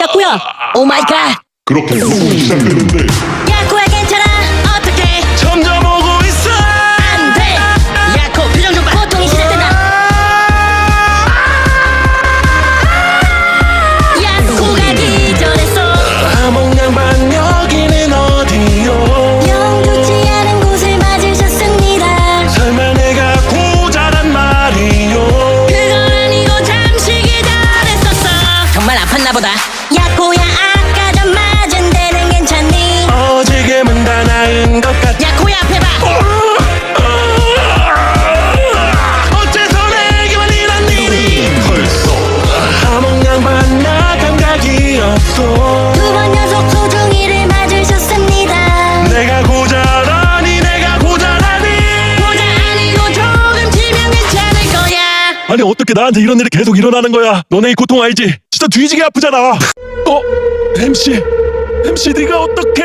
야코야. 오 마이 갓. 그렇게 수술이 시작되는데 나 보다. 야코야 아까 전 맞은 데는 괜찮니? 어지금은 다 나은 것 같아. 야코야 앞에 봐. 어째서 내게만 이런 일이 벌써 암흑 양반 나 감각이 없어 두 번 연속 소중이를 맞으셨습니다. 내가 고자라니 내가 고자라니? 보자 아니고 조금 치면 괜찮을 거야. 아니 어떻게 나한테 이런 일이 계속 일어나는 거야? 너네 이 고통 알지? 진짜 뒤지게 아프잖아. 어? MC MC 네가 어떻게